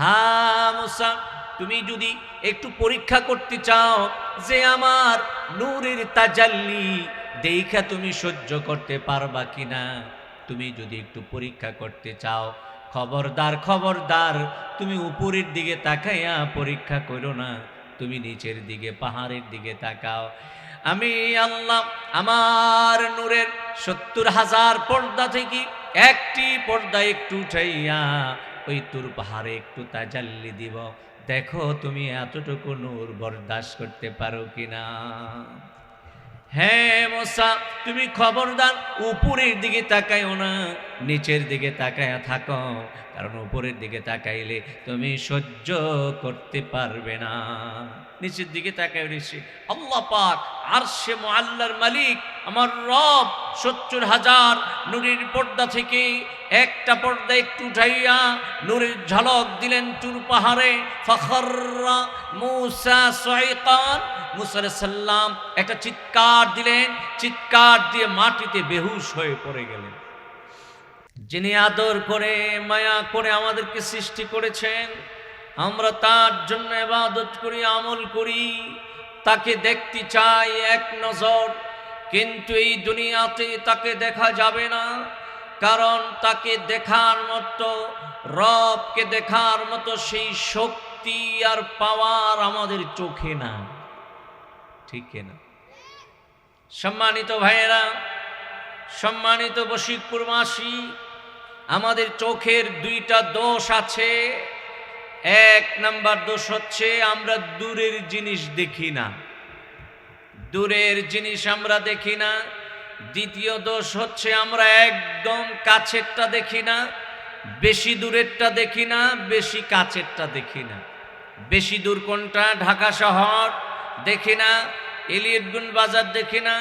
হা মুসা, তুমি যদি একটু পরীক্ষা করতে চাও যে আমার নূরের তাজাল্লি দেখা তুমি সহ্য করতে পারবা কিনা, তুমি যদি একটু পরীক্ষা করতে চাও, খবরদার খবরদার, তুমি উপরের দিকে তাকাইয়া পরীক্ষা করো না, তুমি নিচের দিকে, পাহাড়ের দিকে তাকাও। আমি আল্লাহ আমার নূরের সত্তর হাজার পর্দা থেকে একটি পর্দা একটু উঠাইয়া ওই তোর পাহাড়ে একটু তাজাল্লি দিব। দেখো তুমি এতটুকু নূর বরদাস্ত করতে পারো কিনা? হ্যাঁ মশা তুমি খবরদার, উপরের দিকে তাকাইও না, নিচের দিকে তাকায়া থাকো, কারণ উপরের দিকে তাকাইলে তুমি সহ্য করতে পারবে না। নিচের দিকে তাকাই ঋষি, আল্লাহ পাক আর সে আল্লাহর মালিক আমার রব সত্তর হাজার নুরের পর্দা থেকে একটা পর্দা একটু উঠাইয়া নূরের ঝলক দিলেন তুর পাহাড়ে। ফখররা মুসা সয়কান সাল্লাম একটা চিৎকার দিলেন, চিৎকার দিয়ে মাটিতে বেহুশ হয়ে পড়ে গেলেন। যিনি আদর করে, মায়া করে আমাদেরকে সৃষ্টি করেছেন, আমরা তার জন্য এবাদত করি, আমল করি। তাকে দেখতে চাই এক নজর। কিন্তু এই দুনিয়াতে তাকে দেখা যাবে না, কারণ তাকে দেখার মতো, রবকে দেখার মতো সেই শক্তি আর পাওয়ার আমাদের চোখে না। ঠিক না? সম্মানিত ভাইয়েরা, সম্মানিত বশিকপুরবাসী আমাদের চোখের দুইটা দোষ আছে। এক নাম্বার দোষ হচ্ছে আমরা দূরের জিনিস দেখি না। দূরের জিনিস আমরা দেখি না। দ্বিতীয় দোষ হচ্ছে আমরা একদম কাছেরটা দেখি না। বেশি দূরেরটা দেখি না, বেশি কাছেরটা দেখি না। বেশি দূর কোনটা? ঢাকা শহর দেখি না এলিয়টগুন বাজার দেখি না,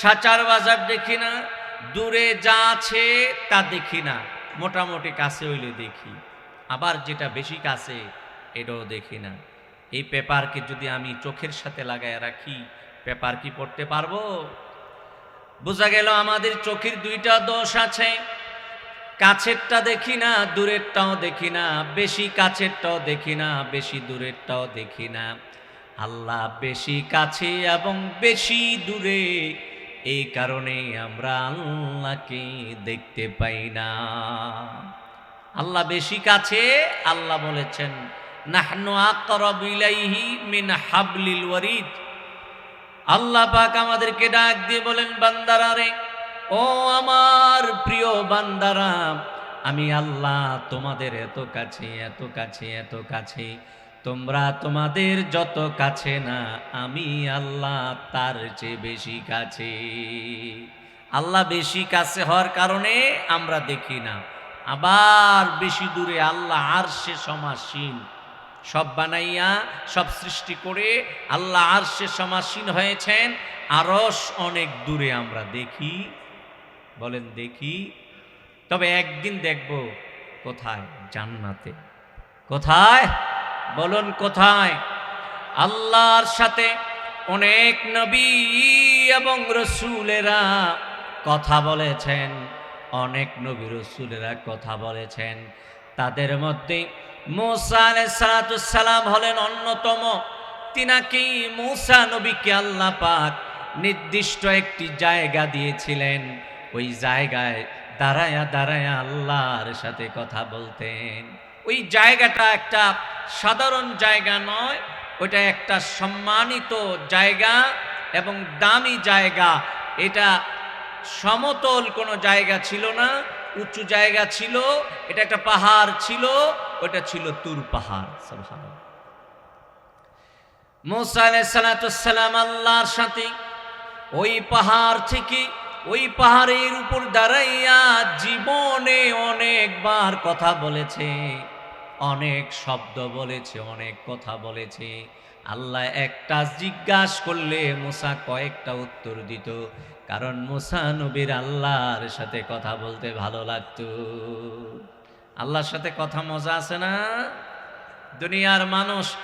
সাচার বাজার দেখি না, দূরে যা আছে তা দেখি না। মোটামুটি কাছে হইলে দেখি, আবার যেটা বেশি কাছে এটাও দেখি না। এই পেপারকে যদি আমি চোখের সাথে লাগায় রাখি পেপার কি পড়তে পারব? বোঝা গেল আমাদের চোখের দুইটা দোষ আছে। কাছেরটা দেখি না, দূরেরটাও দেখি না। বেশি কাছেরটাও দেখি না, বেশি দূরেরটাও দেখি না। আল্লাহ বেশি কাছে এবং বেশি দূরে। এই কারণে আমরা আল্লাহকে দেখতে পাই না। আল্লাহ বেশি কাছে, আল্লাহ বলেছেন, নাহনু আকরাবু ইলাইহি মিন হাবলিল ওয়ারিদ। আল্লাহ পাক আমাদেরকে ডাক দিয়ে বলেন, বান্দারা রে, ও আমার প্রিয় বান্দারা, আমি আল্লাহ তোমাদের এত কাছে এত কাছে এত কাছে। তোমরা তোমাদের যত কাছে না, আমি আল্লাহ তার চেয়ে বেশি কাছে। আল্লাহ বেশি কাছে হওয়ার কারণে আমরা দেখি না। আবার বেশি দূরে আল্লাহ আর সে সমাসীন সব বানাইয়া, সব সৃষ্টি করে আল্লাহ আর সে সমাসীন হয়েছেন। আরস অনেক দূরে আমরা দেখি। বলেন দেখি। তবে একদিন দেখব কোথায়? জান্নাতে। কোথায়? বলুন কোথায়? আল্লাহর সাথে অনেক নবী এবং রসুলেরা কথা বলেছেন। অনেক নবী রসুলেরা কথা বলেছেন। তাদের মধ্যে মোসা সালাম হলেন অন্যতম। তিনাকি মোসা নবীকে আল্লাহ পাক নির্দিষ্ট একটি জায়গা দিয়েছিলেন। ওই জায়গায় দাঁড়ায়া দাঁড়ায়া আল্লাহর সাথে কথা বলতেন। ওই জায়গাটা একটা সাধারণ জায়গা নয় ওইটা একটা সম্মানিত জায়গা এবং দামি জায়গা। এটা সমতল কোনো জায়গা ছিল না, উঁচু জায়গা ছিল, এটা একটা পাহাড় ছিল ওটা ছিল তুর পাহাড়। মুসা আল্লাহর সাথে ওই পাহাড় থেকে ওই পাহাড়ের উপর দাঁড়াইয়া জীবনে অনেকবার কথা বলেছে, অনেক শব্দ বলেছে, অনেক কথা বলেছে আল্লাহ একটা জিজ্ঞাসা করলে মুসা কয়েকটা উত্তর দিত, কারণ মুসা নবীর আল্লাহর সাথে কথা বলতে ভালো লাগতো আল্লাহর সাথে কথা মজা আছে না? দুনিয়ার মানুষ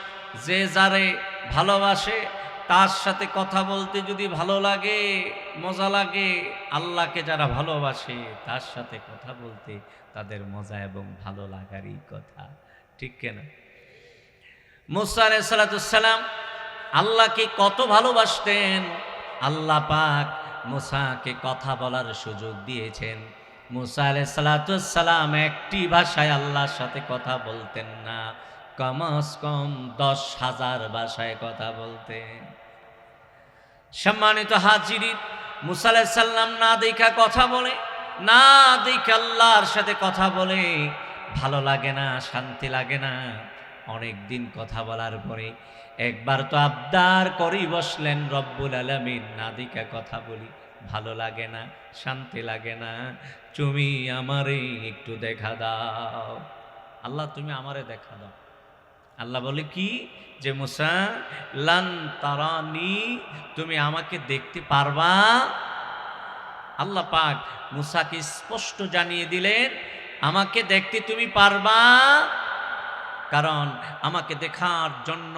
যে যারে ভালোবাসে, তার সাথে কথা বলতে যদি ভালো লাগে, মজা লাগে, আল্লাহকে যারা ভালোবাসে, তার সাথে কথা বলতে তাদের মজা এবং ভালো লাগারই কথা। ঠিক কেনা? মুসা আলাইসালাম আল্লাহকে কত ভালোবাসতেন? আল্লাহ পাক মুসাকে কথা বলার সুযোগ দিয়েছেন। মুসা আলাইসালাম একটি ভাষায় আল্লাহর সাথে কথা বলতেন না। কমস কম দশ হাজার ভাষায় কথা বলতেন। সম্মানিত হাজিরি মুসা আলাইসাল্লাম না দেখা কথা বলে, না দেখে আল্লাহর সাথে কথা বলে ভালো লাগে না, শান্তি লাগে না। অনেক দিন কথা বলার পরে একবার তো আবদার করেই বসলেন, রব্বুল আলমিন, না দেখা কথা বলি। ভালো লাগে না, শান্তি লাগে না। তুমি আমারে একটু দেখা দাও। আল্লাহ, তুমি আমারে দেখা দাও। আল্লাহ বলে কি? যে মুসা, লান তারানি, তুমি আমাকে দেখতে পারবা? আল্লাহ পাক মুসাকে স্পষ্ট জানিয়ে দিলেন, আমাকে দেখতে তুমি পারবা? কারণ আমাকে দেখার জন্য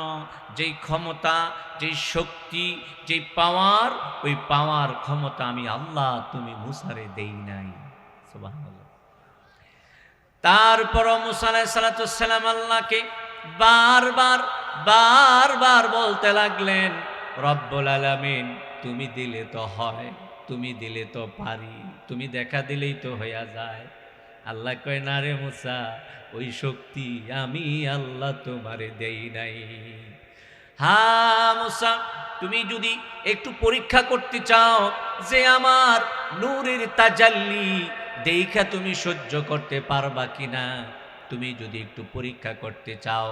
যেই ক্ষমতা, যেই শক্তি, যেই পাওয়ার, ওই পাওয়ার ক্ষমতা আমি আল্লাহ তুমি মুসারে দেই নাই। তারপরও মুসা আলাইসালাম আল্লাহকে বারবার বারবার বলতে লাগলেন, রব্বুল আলামিন, তুমি দিলে তো হয়, তুমি দিলে তো পারি, তুমি দেখা দিলেই তো হইয়া যায়। আল্লাহ কয়, না রে মুসা, ওই শক্তি আমি আল্লাহ তোমারে দেই নাই। হা মুসা, তুমি যদি একটু পরীক্ষা করতে চাও যে আমার নূরের তাজাল্লি দেখা তুমি সহ্য করতে পারবা কিনা, তুমি যদি একটু পরীক্ষা করতে চাও,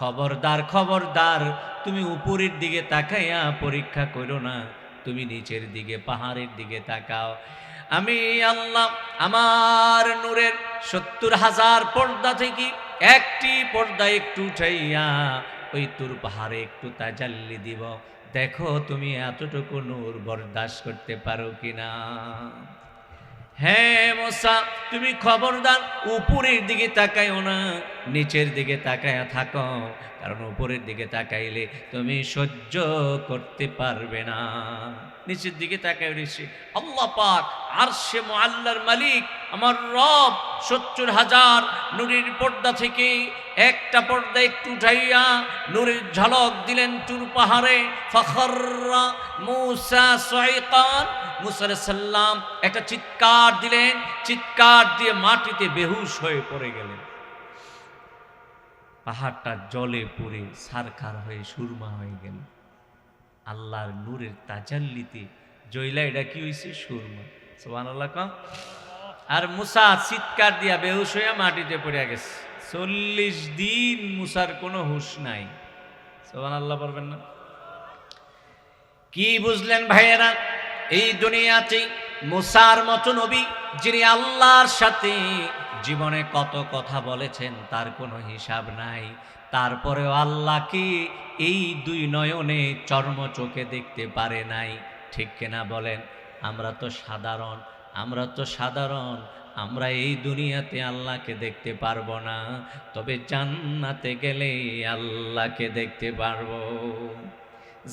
খবরদার খবরদার, তুমি উপরের দিকে তাকাইয়া পরীক্ষা করো না, তুমি নিচের দিকে, পাহাড়ের দিকে তাকাও। আমি আল্লাহ আমার নূরের সত্তর হাজার পর্দা থেকে একটি পর্দা একটু উঠাইয়া ওই তোর পাহাড়ে একটু তাজাল্লি দিব। দেখো তুমি এতটুকু নূর বরদাস্ত করতে পারো কিনা? হ্যাঁ মশা তুমি খবরদার, উপরের দিকে তাকাইও না, নিচের দিকে তাকায়া থাকো, কারণ উপরের দিকে তাকাইলে তুমি সহ্য করতে পারবে না। নিচের দিকে তাকাই ঋষি আল্লাহ পাক আর সে আল্লাহর মালিক, আমার রব সত্তর হাজার নুরের পর্দা থেকে একটা পর্দা একটু উঠাইয়া নুরের ঝলক দিলেন টুর পাহাড়ে। ফখররা মুসা সয়কান মুসা সাল্লাম একটা চিৎকার দিলেন, চিৎকার দিয়ে মাটিতে বেহুশ হয়ে পড়ে গেলেন। পাহাড়টা জলে পড়ে সারখার হয়ে সুরমা হয়ে গেল। আল্লাহর নূরের তাজাল্লিতে জইলা এটা কি হয়েছে সুরমা। সোহান আল্লাহ কম আর মুসা চিৎকার দিয়া বেহুশ হইয়া মাটিতে পড়ে গেছে। চল্লিশ দিন মুসার কোনো হুশ নাই। সোহান আল্লাহ বলবেন না। কি বুঝলেন ভাইয়েরা? এই দুনিয়াতে মুসার মতো নবী, যিনি আল্লাহর সাথে জীবনে কত কথা বলেছেন, তার কোনো হিসাব নাই। তারপরেও আল্লাহকে এই দুই নয়নে চর্ম চোখে দেখতে পারে নাই? ঠিক কিনা বলেন? আমরা তো সাধারণ, আমরা তো সাধারণ, আমরা এই দুনিয়াতে আল্লাহকে দেখতে পারব না। তবে জান্নাতে গেলে আল্লাহকে দেখতে পারব।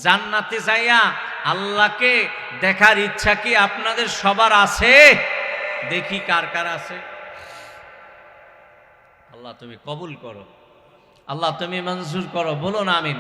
জান্নাতে যাইয়া আল্লাহকে দেখার ইচ্ছা কি আপনাদের সবার আছে? দেখি কার কার আছে। আল্লাহ তুমি কবুল করো। আল্লাহ তুমি মঞ্জুর করো। বলো না আমিন।